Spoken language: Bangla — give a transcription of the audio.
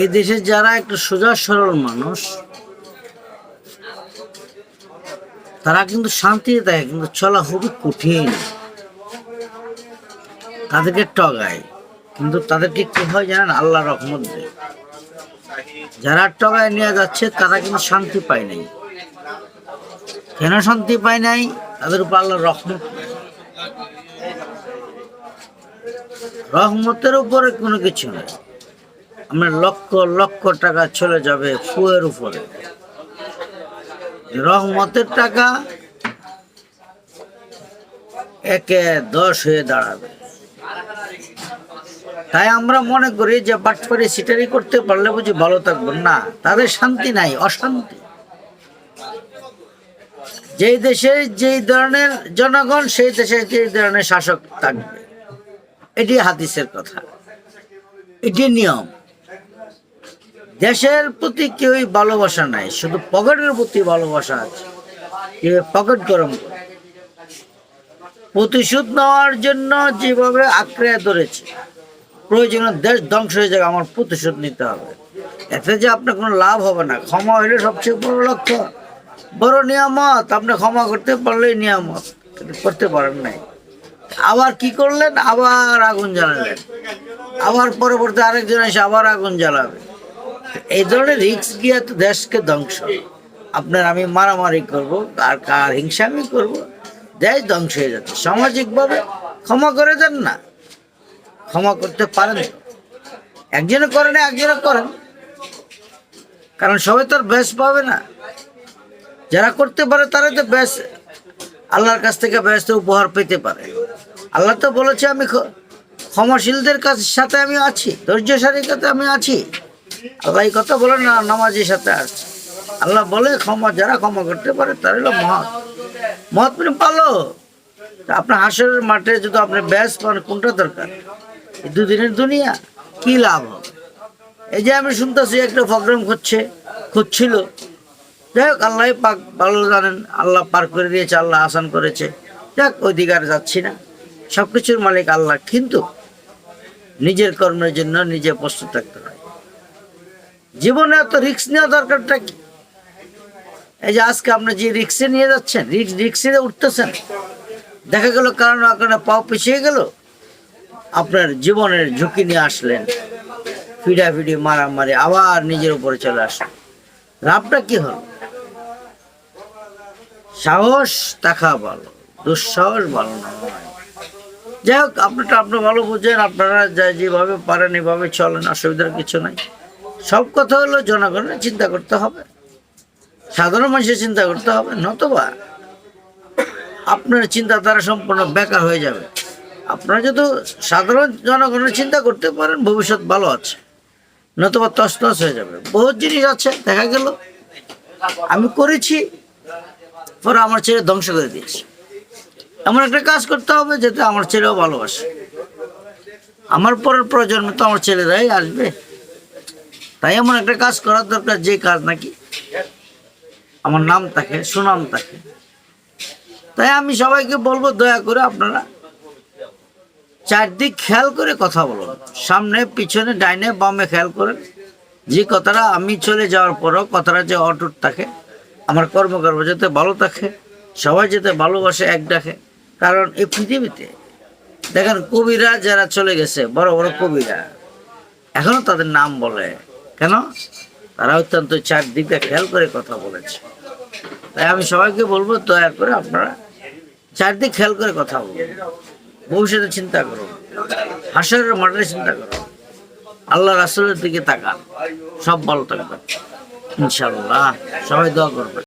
এই দেশে যারা একটা সোজা সরল মানুষ, তারা কিন্তু শান্তিতে থাকে, কিন্তু চলা খুবই কঠিন। তাদেরকে টগায় কিন্তু তাদেরকে কি হয় জানেন? আল্লাহ রহমত দেয়। যারা টগায় নিয়ে যাচ্ছে, তারা কিন্তু শান্তি পায় নাই। কেন শান্তি পায় নাই? তাদের উপর আল্লাহ রহমত রহমতের উপরে কোনো কিছু নেই। আমরা লক্ষ লক্ষ টাকা চলে যাবে ফুয়ের উপরে। রহমতের টাকা একে দশ হয়ে দাঁড়াবে। তাই আমরা মনে করি যে বাটপারি সিটারি করতে পারলে বুঝি ভালো থাকব। না, তাদের শান্তি নাই, অশান্তি। যেই দেশে যেই ধরনের জনগণ, সেই দেশে যেই ধরনের শাসক থাকবে। এটি হাদিসের কথা। এটি নিয়ম। দেশের প্রতি কেউই ভালোবাসা নাই, শুধু পকেটের প্রতি ভালোবাসা আছে। কেউ পকেট গরম প্রতিশোধ নেওয়ার জন্য যেভাবে আঁকড়ে ধরেছে, প্রয়োজনে দেশ ধ্বংস হয়ে যাবে, আমার প্রতিশোধ নিতে হবে। এতে যে আপনার কোনো লাভ হবে না। ক্ষমা হইলে সবচেয়ে বড় লক্ষ্য। বড় নিয়ামত। আপনি ক্ষমা করতে পারলেই নিয়ামত। করতে পারেন নাই। আবার কি করলেন? আবার আগুন জ্বালালেন। আবার পরবর্তী আরেকজন এসে আবার আগুন জ্বালাবে। এই ধরনের রিক্স গিয়ে তো দেশকে ধ্বংস। আপনার আমি মারামারি করব আর কার হিংসা আমি করব, দেশ ধ্বংস হয়ে যাচ্ছে। সামাজিকভাবে ক্ষমা করে দেন না। ক্ষমা করতে পারেন। একজনে করেন একজনে করেন। কারণ সবাই তো আর বেশ পাবে না। যারা করতে পারে তারা তো বেশ, আল্লাহর কাছ থেকে ব্যস্ত উপহার পেতে পারে। আল্লাহ তো বলেছে আমি ক্ষমাশীলদের কাছ সাথে আমি আছি, ধৈর্যশালীর কাছে আমি আছি। আল্লাহ এই কথা বলে না, নামাজের সাথে আছে। আল্লাহ বলে ক্ষমা, যারা ক্ষমা করতে পারে তারা হলো মহৎ। মহৎ মানে তা আপনার হাসরের মাঠে যদি আপনি ব্যাস পান, কোনটা দরকার? এই দুদিনের দুনিয়া, কি লাভ হবে? এই যে আমি শুনতেছি একটা প্রোগ্রাম করছে খুঁজছিল। যাই হোক, আল্লাহ পাক ভালো জানেন, আল্লাহ পার করে দিয়েছে, আল্লাহ আসান করেছে। যাক, ওই দিকে আর যাচ্ছি না। সব কিছুর মালিক আল্লাহ, কিন্তু নিজের কর্মের জন্য নিজে প্রস্তুত থাকতে হয়। জীবনে এত রিক্স নেওয়া দরকারটা কি? এই যে আজকে আপনি যে রিক্সে নিয়ে যাচ্ছেন রিক্স রিক্সে উঠতেছেন, দেখা গেল কারণ কারণে পাও পিছিয়ে গেল, আপনার জীবনের ঝুঁকি নিয়ে আসলেন, ফিডাফিডি, মারামারি, আবার নিজের উপরে চলে আসলেন। লাভটা কি হলো? সাহস থাকা ভালো, দুঃসাহস ভালো নয় যাই হোক, আপনারটা আপনি ভালো বুঝেন, আপনারা যা যেভাবে পারেন, এভাবে চলেন, অসুবিধার কিছু নাই। সব কথা হলো জনগণের চিন্তা করতে হবে। সাধারণ মানুষের চিন্তা করতে হবে, নতবা আপনার চিন্তাধারা সম্পূর্ণ বেকার হয়ে যাবে। আপনারা যদি সাধারণ জনগণের চিন্তা করতে পারেন, ভবিষ্যৎ ভালো আছে। নতুবা তসতস হয়ে যাবে। বহুত জিনিস আছে, দেখা গেল। আমি করেছি, পরে আমার ছেলে ধ্বংস করে দিয়েছে। এমন একটা কাজ করতে হবে যাতে আমার ছেলেও ভালোবাসে। আমার পরের প্রজন্মে তো আমার ছেলেরাই আসবে। তাই এমন একটা কাজ করার দরকার যে কাজ নাকি। আমার নাম থাকে, সুনাম থাকে। তাই আমি সবাইকে বলব, দয়া করে আপনারা চারদিক খেয়াল করে কথা বলুন। সামনে, পিছনে, ডাইনে, বামে খেয়াল করেন। যে কথাটা আমি চলে যাওয়ার পরও, কথাটা যে অটুট থাকে, আমার কর্মকর্ম যাতে ভালো থাকে, সবাই যাতে ভালোবাসে, এক ডাকে। কারণ এই পৃথিবীতে, দেখেন কবিরা যারা চলে গেছে, বড় বড় কবিরা, এখনও তাদের নাম বলে। কেন? তারা অত্যন্ত চারদিকটা খেয়াল করে কথা বলেছে। তাই আমি সবাইকে বলব, দয়া করে আপনারা চারদিক খেয়াল করে কথা বলুন। ভবিষ্যতে চিন্তা করুন। হাসরের মাঠে চিন্তা করুন। আল্লাহ রাসুলের দিকে তাকান। সব ভালো থাকবে ইনশাল্লাহ সবাই দোয়া করবে